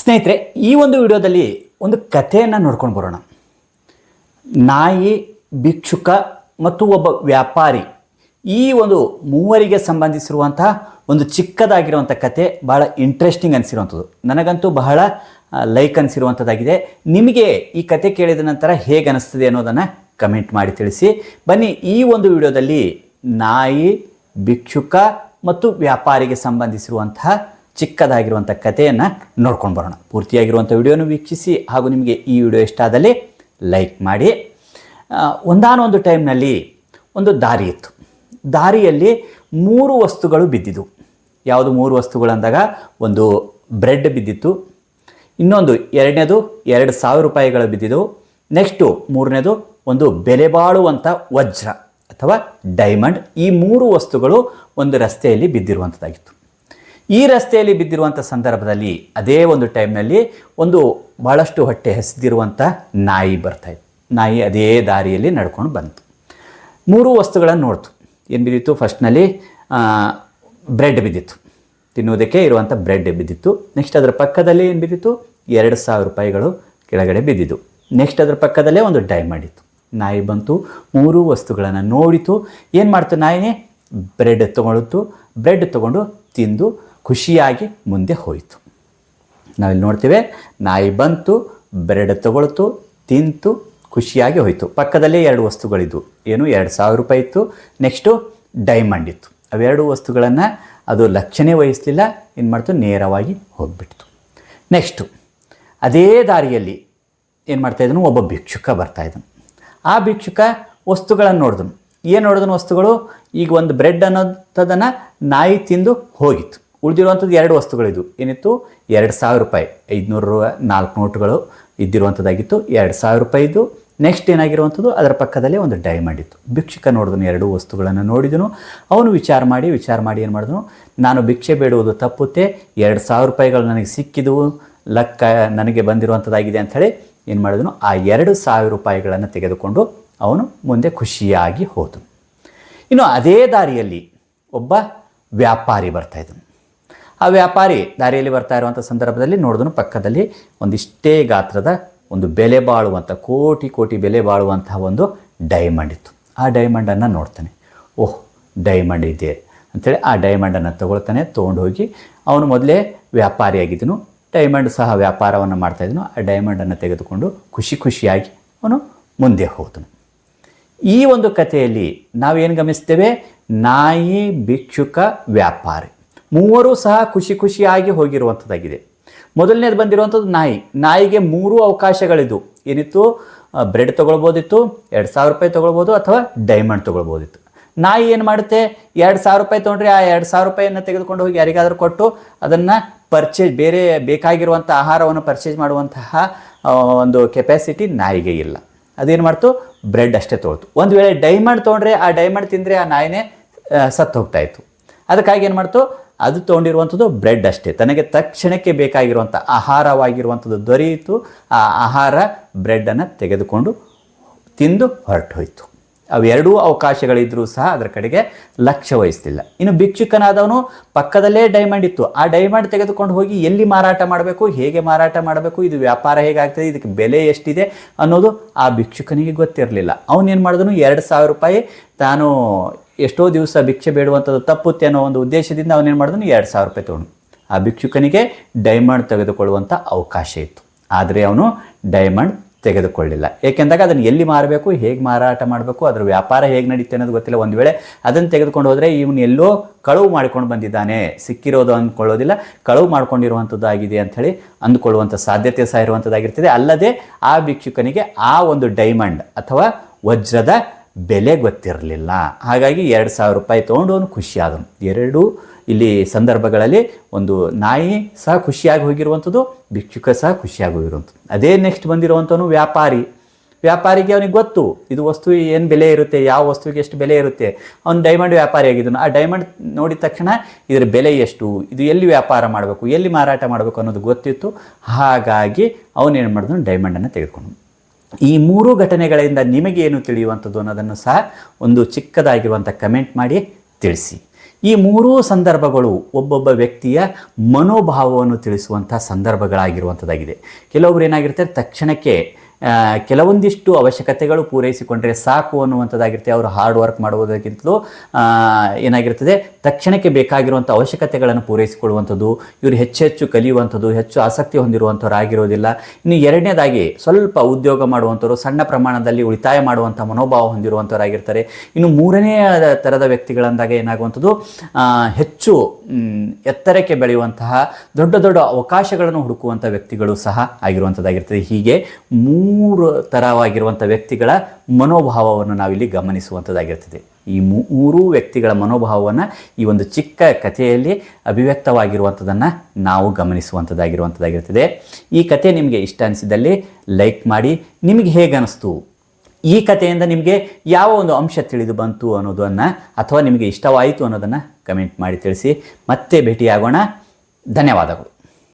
ಸ್ನೇಹಿತರೆ, ಈ ಒಂದು ವಿಡಿಯೋದಲ್ಲಿ ಒಂದು ಕಥೆಯನ್ನು ನೋಡ್ಕೊಂಡು ಬರೋಣ. ನಾಯಿ, ಭಿಕ್ಷುಕ ಮತ್ತು ಒಬ್ಬ ವ್ಯಾಪಾರಿ ಈ ಒಂದು ಮೂವರಿಗೆ ಸಂಬಂಧಿಸಿರುವಂತಹ ಒಂದು ಚಿಕ್ಕದಾಗಿರುವಂಥ ಕತೆ ಬಹಳ ಇಂಟ್ರೆಸ್ಟಿಂಗ್ ಅನಿಸಿರುವಂಥದ್ದು. ನನಗಂತೂ ಬಹಳ ಲೈಕ್ ಅನಿಸಿರುವಂಥದ್ದಾಗಿದೆ. ನಿಮಗೆ ಈ ಕತೆ ಕೇಳಿದ ನಂತರ ಹೇಗೆ ಅನಿಸ್ತದೆ ಅನ್ನೋದನ್ನು ಕಮೆಂಟ್ ಮಾಡಿ ತಿಳಿಸಿ. ಬನ್ನಿ, ಈ ಒಂದು ವಿಡಿಯೋದಲ್ಲಿ ನಾಯಿ, ಭಿಕ್ಷುಕ ಮತ್ತು ವ್ಯಾಪಾರಿಗೆ ಸಂಬಂಧಿಸಿರುವಂತಹ ಚಿಕ್ಕದಾಗಿರುವಂಥ ಕಥೆಯನ್ನು ನೋಡ್ಕೊಂಡು ಬರೋಣ. ಪೂರ್ತಿಯಾಗಿರುವಂಥ ವಿಡಿಯೋನು ವೀಕ್ಷಿಸಿ ಹಾಗೂ ನಿಮಗೆ ಈ ವಿಡಿಯೋ ಇಷ್ಟ ಆದಲ್ಲಿ ಲೈಕ್ ಮಾಡಿ. ಒಂದಾನೊಂದು ಟೈಮ್ನಲ್ಲಿ ಒಂದು ದಾರಿ ಇತ್ತು. ದಾರಿಯಲ್ಲಿ ಮೂರು ವಸ್ತುಗಳು ಬಿದ್ದಿದ್ದು. ಯಾವುದು ಮೂರು ವಸ್ತುಗಳು ಅಂದಾಗ ಒಂದು ಬ್ರೆಡ್ ಬಿದ್ದಿತ್ತು. ಇನ್ನೊಂದು ಎರಡನೇದು ಎರಡು ಸಾವಿರ ರೂಪಾಯಿಗಳು ಬಿದ್ದಿದ್ದವು ನೆಕ್ಸ್ಟು ಮೂರನೇದು ಒಂದು ಬೆಲೆ ಬಾಳುವಂಥ ವಜ್ರ ಅಥವಾ ಡೈಮಂಡ್. ಈ ಮೂರು ವಸ್ತುಗಳು ಒಂದು ರಸ್ತೆಯಲ್ಲಿ ಬಿದ್ದಿರುವಂಥದ್ದಾಗಿತ್ತು. ಈ ರಸ್ತೆಯಲ್ಲಿ ಬಿದ್ದಿರುವಂಥ ಸಂದರ್ಭದಲ್ಲಿ ಅದೇ ಒಂದು ಟೈಮ್ನಲ್ಲಿ ಒಂದು ಭಾಳಷ್ಟು ಹೊಟ್ಟೆ ಹಸಿದಿರುವಂಥ ನಾಯಿ ಬರ್ತಾಯಿತ್ತು ನಾಯಿ ಅದೇ ದಾರಿಯಲ್ಲಿ ನಡ್ಕೊಂಡು ಬಂತು. ಮೂರು ವಸ್ತುಗಳನ್ನು ನೋಡ್ತು. ಏನು ಬಿದ್ದಿತ್ತು? ಫಸ್ಟ್ನಲ್ಲಿ ಬ್ರೆಡ್ ಬಿದ್ದಿತ್ತು. ತಿನ್ನುವುದಕ್ಕೆ ಇರುವಂಥ ಬ್ರೆಡ್ ಬಿದ್ದಿತ್ತು. ನೆಕ್ಸ್ಟ್ ಅದರ ಪಕ್ಕದಲ್ಲಿ ಏನು ಬಿದ್ದಿತ್ತು? ಎರಡು ಸಾವಿರ ರೂಪಾಯಿಗಳು ಕೆಳಗಡೆ ಬಿದ್ದಿದ್ದು. ನೆಕ್ಸ್ಟ್ ಅದರ ಪಕ್ಕದಲ್ಲೇ ಒಂದು ಡೈ ಮಾಡಿತ್ತು ನಾಯಿ ಬಂತು, ಮೂರು ವಸ್ತುಗಳನ್ನು ನೋಡಿತು. ಏನು ಮಾಡ್ತು ನಾಯಿನೇ? ಬ್ರೆಡ್ ತೊಗೊಳ್ತು. ಬ್ರೆಡ್ ತೊಗೊಂಡು ತಿಂದು ಖುಷಿಯಾಗಿ ಮುಂದೆ ಹೋಯಿತು. ನಾವಿಲ್ಲಿ ನೋಡ್ತೇವೆ, ನಾಯಿ ಬಂತು, ಬ್ರೆಡ್ ತಗೊಳ್ತು, ತಿಂತು, ಖುಷಿಯಾಗಿ ಹೋಯಿತು. ಪಕ್ಕದಲ್ಲೇ ಎರಡು ವಸ್ತುಗಳಿದ್ವು. ಏನು? ಎರಡು ಸಾವಿರ ರೂಪಾಯಿ ಇತ್ತು. ನೆಕ್ಸ್ಟು ಡೈಮಂಡ್ ಇತ್ತು. ಅವೆರಡು ವಸ್ತುಗಳನ್ನು ಅದು ಲಕ್ಷಣೆ ವಹಿಸಲಿಲ್ಲ. ಏನು ಮಾಡ್ತು? ನೇರವಾಗಿ ಹೋಗ್ಬಿಡ್ತು ನೆಕ್ಸ್ಟು, ಅದೇ ದಾರಿಯಲ್ಲಿ ಏನು ಮಾಡ್ತಾಯಿದ್ದನು ಒಬ್ಬ ಭಿಕ್ಷುಕ ಬರ್ತಾಯಿದ್ದನು ಆ ಭಿಕ್ಷುಕ ವಸ್ತುಗಳನ್ನು ನೋಡಿದನು. ಏನು ನೋಡಿದನು ವಸ್ತುಗಳು? ಈಗ ಒಂದು ಬ್ರೆಡ್ ಅನ್ನೋಂಥದ್ದನ್ನು ನಾಯಿ ತಿಂದು ಹೋಗಿತ್ತು. ಉಳಿದಿರುವಂಥದ್ದು ಎರಡು ವಸ್ತುಗಳಿದ್ವು ಏನಿತ್ತು? ಎರಡು ಸಾವಿರ ರೂಪಾಯಿ. ಐದುನೂರು ನಾಲ್ಕು ನೋಟುಗಳು ಇದ್ದಿರುವಂಥದ್ದಾಗಿತ್ತು. ಎರಡು ಸಾವಿರ ರೂಪಾಯಿದು. ನೆಕ್ಸ್ಟ್ ಏನಾಗಿರುವಂಥದ್ದು? ಅದರ ಪಕ್ಕದಲ್ಲೇ ಒಂದು ಡೈಮಂಡ್ ಇತ್ತು. ಭಿಕ್ಷುಕ ನೋಡಿದನು, ಎರಡು ವಸ್ತುಗಳನ್ನು ನೋಡಿದನು. ಅವನು ವಿಚಾರ ಮಾಡಿ ವಿಚಾರ ಮಾಡಿ ಏನು ಮಾಡಿದನು? ನಾನು ಭಿಕ್ಷೆ ಬೇಡುವುದು ತಪ್ಪುತ್ತೆ. ಎರಡು ಸಾವಿರ ರೂಪಾಯಿಗಳು ನನಗೆ ಸಿಕ್ಕಿದವು. ಲಕ್ಕ ನನಗೆ ಬಂದಿರುವಂಥದ್ದಾಗಿದೆ ಅಂಥೇಳಿ ಏನು ಮಾಡಿದನು? ಆ ಎರಡು ಸಾವಿರ ರೂಪಾಯಿಗಳನ್ನು ತೆಗೆದುಕೊಂಡು ಅವನು ಮುಂದೆ ಖುಷಿಯಾಗಿ ಹೋದನು. ಇನ್ನು ಅದೇ ದಾರಿಯಲ್ಲಿ ಒಬ್ಬ ವ್ಯಾಪಾರಿ ಬರ್ತಾ ಇದ್ದನು. ಆ ವ್ಯಾಪಾರಿ ದಾರಿಯಲ್ಲಿ ಬರ್ತಾ ಇರುವಂಥ ಸಂದರ್ಭದಲ್ಲಿ ನೋಡಿದ್ರು ಪಕ್ಕದಲ್ಲಿ ಒಂದಿಷ್ಟೇ ಗಾತ್ರದ ಒಂದು ಬೆಲೆ ಬಾಳುವಂಥ ಕೋಟಿ ಕೋಟಿ ಬೆಲೆ ಬಾಳುವಂತಹ ಒಂದು ಡೈಮಂಡ್ ಇತ್ತು. ಆ ಡೈಮಂಡನ್ನು ನೋಡ್ತಾನೆ. ಓಹ್ ಡೈಮಂಡ್ ಇದೆ ಅಂಥೇಳಿ ಆ ಡೈಮಂಡನ್ನು ತೊಗೊಳ್ತಾನೆ. ತೊಗೊಂಡು ಹೋಗಿ ಅವನು ಮೊದಲೇ ವ್ಯಾಪಾರಿಯಾಗಿದ್ದನು ಡೈಮಂಡ್ ಸಹ ವ್ಯಾಪಾರವನ್ನು ಮಾಡ್ತಾಯಿದ್ದನು ಆ ಡೈಮಂಡನ್ನು ತೆಗೆದುಕೊಂಡು ಖುಷಿ ಖುಷಿಯಾಗಿ ಅವನು ಮುಂದೆ ಹೋದನು. ಈ ಒಂದು ಕಥೆಯಲ್ಲಿ ನಾವೇನು ಗಮನಿಸ್ತೇವೆ? ನಾಯಿ, ಭಿಕ್ಷುಕ, ವ್ಯಾಪಾರಿ. ಮೂವರು ಸಹ ಖುಷಿ ಖುಷಿಯಾಗಿ ಹೋಗಿರುವಂಥದ್ದಾಗಿದೆ ಮೊದಲನೇದು ಬಂದಿರುವಂಥದ್ದು ನಾಯಿ. ನಾಯಿಗೆ ಮೂರು ಅವಕಾಶಗಳಿದ್ವು ಏನಿತ್ತು? ಬ್ರೆಡ್ ತೊಗೊಳ್ಬೋದಿತ್ತು, ಎರಡು ಸಾವಿರ ರೂಪಾಯಿ ತೊಗೊಳ್ಬೋದು ಅಥವಾ ಡೈಮಂಡ್ ತೊಗೊಳ್ಬೋದಿತ್ತು. ನಾಯಿ ಏನು ಮಾಡುತ್ತೆ? ಎರಡು ಸಾವಿರ ರೂಪಾಯಿ ತೊಗೊಂಡ್ರೆ ಆ ಎರಡು ಸಾವಿರ ರೂಪಾಯಿಯನ್ನು ತೆಗೆದುಕೊಂಡು ಹೋಗಿ ಯಾರಿಗಾದರೂ ಕೊಟ್ಟು ಅದನ್ನು ಪರ್ಚೇಸ್ ಬೇರೆ ಬೇಕಾಗಿರುವಂಥ ಆಹಾರವನ್ನು ಪರ್ಚೇಸ್ ಮಾಡುವಂತಹ ಒಂದು ಕೆಪಾಸಿಟಿ ನಾಯಿಗೆ ಇಲ್ಲ. ಅದೇನು ಮಾಡ್ತು? ಬ್ರೆಡ್ ಅಷ್ಟೇ ತೊಗೊಳ್ತು. ಒಂದು ವೇಳೆ ಡೈಮಂಡ್ ತೊಗೊಂಡ್ರೆ ಆ ಡೈಮಂಡ್ ತಿಂದರೆ ಆ ನಾಯಿನೇ ಸತ್ತು ಹೋಗ್ತಾಯಿತ್ತು ಅದಕ್ಕಾಗಿ ಏನು ಮಾಡ್ತು? ಅದು ತೊಗೊಂಡಿರುವಂಥದ್ದು ಬ್ರೆಡ್ ಅಷ್ಟೇ. ತನಗೆ ತಕ್ಷಣಕ್ಕೆ ಬೇಕಾಗಿರುವಂಥ ಆಹಾರವಾಗಿರುವಂಥದ್ದು ದೊರೆಯಿತು. ಆ ಆಹಾರ ಬ್ರೆಡ್ಡನ್ನು ತೆಗೆದುಕೊಂಡು ತಿಂದು ಹೊರಟು ಹೋಯಿತು ಅವೆರಡೂ ಅವಕಾಶಗಳಿದ್ದರೂ ಸಹ ಅದರ ಕಡೆಗೆ ಲಕ್ಷ್ಯ ವಹಿಸ್ತಿಲ್ಲ ಇನ್ನು ಭಿಕ್ಷುಕನಾದವನು ಪಕ್ಕದಲ್ಲೇ ಡೈಮಂಡ್ ಇತ್ತು. ಆ ಡೈಮಂಡ್ ತೆಗೆದುಕೊಂಡು ಹೋಗಿ ಎಲ್ಲಿ ಮಾರಾಟ ಮಾಡಬೇಕು, ಹೇಗೆ ಮಾರಾಟ ಮಾಡಬೇಕು, ಇದು ವ್ಯಾಪಾರ ಹೇಗಾಗ್ತದೆ ಇದಕ್ಕೆ ಬೆಲೆ ಎಷ್ಟಿದೆ ಅನ್ನೋದು ಆ ಭಿಕ್ಷುಕನಿಗೆ ಗೊತ್ತಿರಲಿಲ್ಲ. ಅವನೇನು ಮಾಡಿದನು? ಎರಡು ಸಾವಿರ ರೂಪಾಯಿ ತಾನು ಎಷ್ಟೋ ದಿವಸ ಭಿಕ್ಷೆ ಬೇಡುವಂಥದ್ದು ತಪ್ಪುತ್ತೆ ಅನ್ನೋ ಒಂದು ಉದ್ದೇಶದಿಂದ ಅವನೇನು ಮಾಡಿದನು? ಎರಡು ಸಾವಿರ ರೂಪಾಯಿ ತೊಗೊಂಡು. ಆ ಭಿಕ್ಷುಕನಿಗೆ ಡೈಮಂಡ್ ತೆಗೆದುಕೊಳ್ಳುವಂಥ ಅವಕಾಶ ಇತ್ತು. ಆದರೆ ಅವನು ಡೈಮಂಡ್ ತೆಗೆದುಕೊಳ್ಳಿಲ್ಲ. ಏಕೆಂದಾಗ ಅದನ್ನು ಎಲ್ಲಿ ಮಾರಬೇಕು, ಹೇಗೆ ಮಾರಾಟ ಮಾಡಬೇಕು, ಅದರ ವ್ಯಾಪಾರ ಹೇಗೆ ನಡೀತೆ ಅನ್ನೋದು ಗೊತ್ತಿಲ್ಲ. ಒಂದು ವೇಳೆ ಅದನ್ನು ತೆಗೆದುಕೊಂಡು ಹೋದರೆ ಇವನು ಎಲ್ಲೋ ಕಳವು ಮಾಡ್ಕೊಂಡು ಬಂದಿದ್ದಾನೆ. ಸಿಕ್ಕಿರೋದು ಅಂದ್ಕೊಳ್ಳೋದಿಲ್ಲ. ಕಳವು ಮಾಡ್ಕೊಂಡಿರುವಂಥದ್ದು ಆಗಿದೆ ಅಂಥೇಳಿ ಅಂದ್ಕೊಳ್ಳುವಂಥ ಸಾಧ್ಯತೆ ಸಹ ಇರುವಂಥದ್ದಾಗಿರ್ತದೆ ಅಲ್ಲದೆ ಆ ಭಿಕ್ಷುಕನಿಗೆ ಆ ಒಂದು ಡೈಮಂಡ್ ಅಥವಾ ವಜ್ರದ ಬೆಲೆ ಗೊತ್ತಿರಲಿಲ್ಲ. ಹಾಗಾಗಿ ಎರಡು ಸಾವಿರ ರೂಪಾಯಿ ತೊಗೊಂಡು ಅವನು ಖುಷಿಯಾದನು. ಎರಡು ಇಲ್ಲಿ ಸಂದರ್ಭಗಳಲ್ಲಿ ಒಂದು ನಾಯಿ ಸಹ ಖುಷಿಯಾಗಿ ಹೋಗಿರುವಂಥದ್ದು, ಭಿಕ್ಷುಕ ಸಹ ಖುಷಿಯಾಗಿ ಹೋಗಿರುವಂಥದ್ದು. ಅದೇ ನೆಕ್ಸ್ಟ್ ಬಂದಿರುವಂಥವನು ವ್ಯಾಪಾರಿ. ವ್ಯಾಪಾರಿಗೆ ಅವನಿಗೆ ಗೊತ್ತು, ಇದು ವಸ್ತು ಏನು ಬೆಲೆ ಇರುತ್ತೆ, ಯಾವ ವಸ್ತುವಿಗೆ ಎಷ್ಟು ಬೆಲೆ ಇರುತ್ತೆ. ಅವನು ಡೈಮಂಡ್ ವ್ಯಾಪಾರಿ ಆಗಿದ್ದನು. ಆ ಡೈಮಂಡ್ ನೋಡಿದ ತಕ್ಷಣ ಇದರ ಬೆಲೆ ಎಷ್ಟು, ಇದು ಎಲ್ಲಿ ವ್ಯಾಪಾರ ಮಾಡಬೇಕು, ಎಲ್ಲಿ ಮಾರಾಟ ಮಾಡಬೇಕು ಅನ್ನೋದು ಗೊತ್ತಿತ್ತು. ಹಾಗಾಗಿ ಅವನೇನು ಮಾಡಿದನು ಡೈಮಂಡನ್ನು ತೆಗೆದುಕೊಂಡು ಈ ಮೂರು ಘಟನೆಗಳಿಂದ ನಿಮಗೆ ಏನು ತಿಳಿಯುವಂಥದ್ದು ಅನ್ನೋದನ್ನು ಸಹ ಒಂದು ಚಿಕ್ಕದಾಗಿರುವಂಥ ಕಮೆಂಟ್ ಮಾಡಿ ತಿಳಿಸಿ. ಈ ಮೂರೂ ಸಂದರ್ಭಗಳು ಒಬ್ಬೊಬ್ಬ ವ್ಯಕ್ತಿಯ ಮನೋಭಾವವನ್ನು ತಿಳಿಸುವಂಥ ಸಂದರ್ಭಗಳಾಗಿರುವಂಥದ್ದಾಗಿದೆ. ಕೆಲವೊಬ್ರು ಏನಾಗಿರ್ತಾರೆ, ತಕ್ಷಣಕ್ಕೆ ಕೆಲವೊಂದಿಷ್ಟು ಅವಶ್ಯಕತೆಗಳು ಪೂರೈಸಿಕೊಂಡ್ರೆ ಸಾಕು ಅನ್ನುವಂಥದ್ದಾಗಿರುತ್ತೆ. ಅವರು ಹಾರ್ಡ್ ವರ್ಕ್ ಮಾಡುವುದಕ್ಕಿಂತಲೂ ಏನಾಗಿರ್ತದೆ ತಕ್ಷಣಕ್ಕೆ ಬೇಕಾಗಿರುವಂಥ ಅವಶ್ಯಕತೆಗಳನ್ನು ಪೂರೈಸಿಕೊಳ್ಳುವಂಥದ್ದು, ಇವರು ಹೆಚ್ಚು ಹೆಚ್ಚು ಕಲಿಯುವಂಥದ್ದು, ಹೆಚ್ಚು ಆಸಕ್ತಿ ಹೊಂದಿರುವಂಥವ್ರು ಆಗಿರೋದಿಲ್ಲ. ಇನ್ನು ಎರಡನೇದಾಗಿ ಸ್ವಲ್ಪ ಉದ್ಯೋಗ ಮಾಡುವಂಥವ್ರು, ಸಣ್ಣ ಪ್ರಮಾಣದಲ್ಲಿ ಉಳಿತಾಯ ಮಾಡುವಂಥ ಮನೋಭಾವ ಹೊಂದಿರುವಂಥವರಾಗಿರ್ತಾರೆ ಇನ್ನು ಮೂರನೇ ಥರದ ವ್ಯಕ್ತಿಗಳಂದಾಗ ಏನಾಗುವಂಥದ್ದು? ಹೆಚ್ಚು ಎತ್ತರಕ್ಕೆ ಬೆಳೆಯುವಂತಹ ದೊಡ್ಡ ದೊಡ್ಡ ಅವಕಾಶಗಳನ್ನು ಹುಡುಕುವಂಥ ವ್ಯಕ್ತಿಗಳು ಸಹ ಆಗಿರುವಂಥದ್ದಾಗಿರ್ತದೆ. ಹೀಗೆ ಮೂರು ಥರವಾಗಿರುವಂಥ ವ್ಯಕ್ತಿಗಳ ಮನೋಭಾವವನ್ನು ನಾವಿಲ್ಲಿ ಗಮನಿಸುವಂಥದ್ದಾಗಿರ್ತದೆ ಈ ಮೂರೂ ವ್ಯಕ್ತಿಗಳ ಮನೋಭಾವವನ್ನು ಈ ಒಂದು ಚಿಕ್ಕ ಕಥೆಯಲ್ಲಿ ಅಭಿವ್ಯಕ್ತವಾಗಿರುವಂಥದ್ದನ್ನು ನಾವು ಗಮನಿಸುವಂಥದ್ದಾಗಿರುವಂಥದ್ದಾಗಿರ್ತದೆ ಈ ಕಥೆ ನಿಮಗೆ ಇಷ್ಟ ಅನಿಸಿದಲ್ಲಿ ಲೈಕ್ ಮಾಡಿ, ನಿಮಗೆ ಹೇಗೆ ಅನಿಸ್ತು? ಈ ಕಥೆಯಿಂದ ನಿಮಗೆ ಯಾವ ಒಂದು ಅಂಶ ತಿಳಿದು ಬಂತು ಅನ್ನೋದನ್ನು ಅಥವಾ ನಿಮಗೆ ಇಷ್ಟವಾಯಿತು ಅನ್ನೋದನ್ನು ಕಮೆಂಟ್ ಮಾಡಿ ತಿಳಿಸಿ. ಮತ್ತೆ ಭೇಟಿಯಾಗೋಣ. ಧನ್ಯವಾದಗಳು.